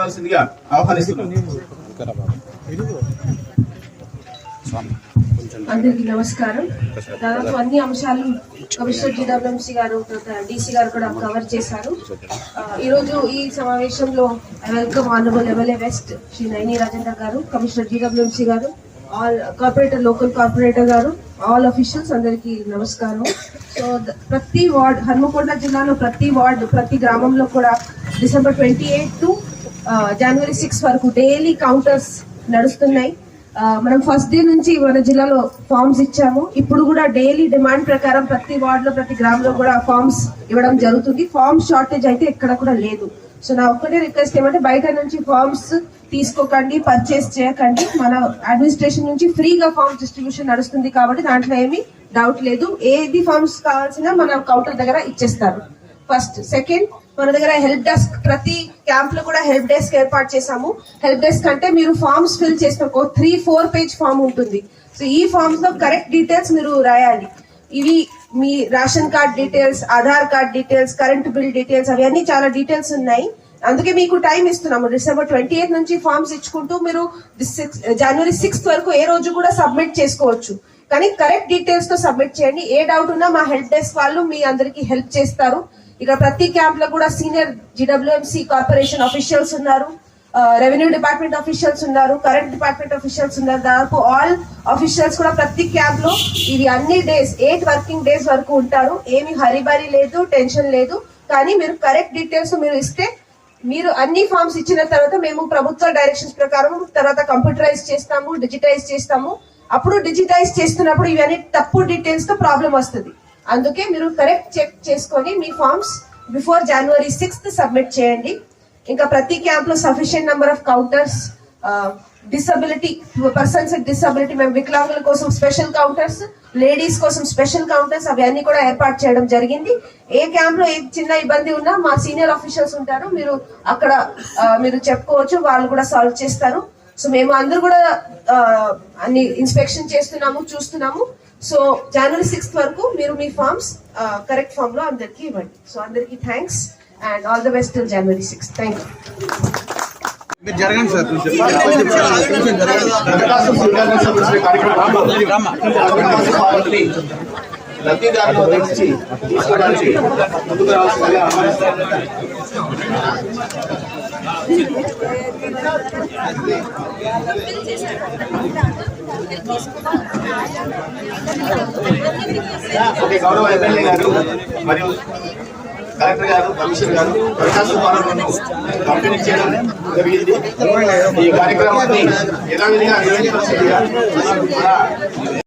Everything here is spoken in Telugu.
మాట్లాడాల్సిందిగా ఆహ్వానిస్తున్నాను అందరికీ నమస్కారం. దాదాపు అన్ని అంశాలు కమిషనర్ జిడబ్ల్యూఎంసీ గారు డీసీ గారు కూడా కవర్ చేశారు. ఈరోజు ఈ సమావేశంలో welcome honourable MLA west Shri Naini Rajender garu commissioner GWMC garu all corporator local corporator garu all officials అందరికీ నమస్కారం. సో ప్రతి వార్డ్ హన్మకొండ జిల్లాలో ప్రతి వార్డు ప్రతి గ్రామంలో కూడా December twenty eight to January six వరకు డైలీ కౌంటర్స్ నడుస్తున్నాయి. మనం ఫస్ట్ డే నుంచి మన జిల్లాలో ఫార్మ్స్ ఇచ్చాము. ఇప్పుడు కూడా డైలీ డిమాండ్ ప్రకారం ప్రతి వార్డులో ప్రతి గ్రామంలో కూడా ఫార్మ్స్ ఇవ్వడం జరుగుతుంది. ఫార్మ్స్ షార్టేజ్ అయితే ఎక్కడ కూడా లేదు. సో నా ఒక్కటే రిక్వెస్ట్ ఏమంటే బయట నుంచి ఫార్మ్స్ తీసుకోకండి పర్చేస్ చేయకండి. మన అడ్మినిస్ట్రేషన్ నుంచి ఫ్రీగా ఫార్మ్స్ డిస్ట్రిబ్యూషన్ నడుస్తుంది కాబట్టి దాంట్లో ఏమీ డౌట్ లేదు. ఏది ఫార్మ్స్ కావాల్సిన మన కౌంటర్ దగ్గర ఇచ్చేస్తారు. ఫస్ట్ సెకండ్ మన దగ్గర హెల్ప్ డెస్క్ ప్రతి క్యాంప్లో కూడా హెల్ప్ డెస్క్ ఏర్పాటు చేశాము. హెల్ప్ డెస్క్ అంటే మీరు ఫార్మ్స్ ఫిల్ చేసుకో త్రీ ఫోర్ పేజ్ ఫామ్ ఉంటుంది. సో ఈ ఫార్మ్స్లో కరెక్ట్ డీటెయిల్స్ మీరు రాయాలి. ఇవి మీ ration card details Aadhaar card details current bill details అవన్నీ చాలా డీటెయిల్స్ ఉన్నాయి. అందుకే మీకు టైం ఇస్తున్నాము. డిసెంబర్ ట్వంటీ ఎయిత్ నుంచి ఫార్మ్స్ ఇచ్చుకుంటూ మీరు జనవరి సిక్స్త్ వరకు ఏ రోజు కూడా సబ్మిట్ చేసుకోవచ్చు. కానీ కరెక్ట్ డీటెయిల్స్తో సబ్మిట్ చేయండి. ఏ డౌట్ ఉన్నా మా హెల్ప్ డెస్క్ వాళ్ళు మీ అందరికి హెల్ప్ చేస్తారు. ఇక్కడ ప్రతి క్యాంప్లో కూడా సీనియర్ జిడబ్ల్యూఎంసీ కార్పొరేషన్ అఫీషియల్స్ ఉన్నారు. రెవెన్యూ డిపార్ట్మెంట్ అఫీషియల్స్ ఉన్నారు కరెంట్ డిపార్ట్మెంట్ అఫీషియల్స్ ఉన్నారు. దాదాపు ఆల్ అఫీషియల్స్ కూడా ప్రతి క్యాంప్లో ఇది అన్ని డేస్ ఎయిట్ వర్కింగ్ డేస్ వరకు ఉంటారు. ఏమి హరిబరి లేదు టెన్షన్ లేదు. కానీ మీరు కరెక్ట్ డీటెయిల్స్ మీరు ఇస్తే మీరు అన్ని ఫార్మ్స్ ఇచ్చిన తర్వాత మేము ప్రభుత్వ డైరెక్షన్స్ ప్రకారం తర్వాత కంప్యూటరైజ్ చేస్తాము డిజిటైజ్ చేస్తాము. అప్పుడు డిజిటైజ్ చేస్తున్నప్పుడు ఇవన్నీ తప్పు డీటెయిల్స్తో ప్రాబ్లం వస్తుంది. అందుకే మీరు కరెక్ట్ చెక్ చేసుకొని మీ forms before January sixth submit చేయండి. ఇంకా ప్రతి క్యాంప్లో sufficient number of counters disability persons with disability మేము వికలాంగుల కోసం స్పెషల్ కౌంటర్స్ లేడీస్ కోసం స్పెషల్ కౌంటర్స్ అవన్నీ కూడా ఏర్పాటు చేయడం జరిగింది. ఏ క్యాంప్లో ఏ చిన్న ఇబ్బంది ఉన్నా మా సీనియర్ ఆఫీసర్స్ ఉంటారు. మీరు అక్కడ మీరు చెప్పుకోవచ్చు వాళ్ళు కూడా సాల్వ్ చేస్తారు. సో మేము అందరూ కూడా అన్ని ఇన్స్పెక్షన్ చేస్తున్నాము చూస్తున్నాము. సో జనవరి సిక్స్త్ వరకు మీరు మీ ఫార్మ్స్ కరెక్ట్ ఫామ్లో అందరికీ ఇవ్వండి సో అందరికీ thanks and all the best January sixth thank you మీరు జరగండి సార్ కొంచెం జరగండి దరఖాస్తు స్వీకరణ సంబంధించిన కార్యక్రమం దరఖాస్తు ఫారాన్ని లబ్ధిదారుల వద్ద నుంచి తీసుకోవడానికి ముందుకు రావాల్సిందిగా ఆహ్వానిస్తున్నాను. గౌరవ ఎమ్మెల్యే గారు మరియు కలెక్టర్ గారు కమిషనర్ గారు దరఖాస్తు ఫారాలను పంపిణీ చేయడం జరిగింది ఈ కార్యక్రమాన్ని యథావిధిగా నిర్వహించాల్సిందిగా మన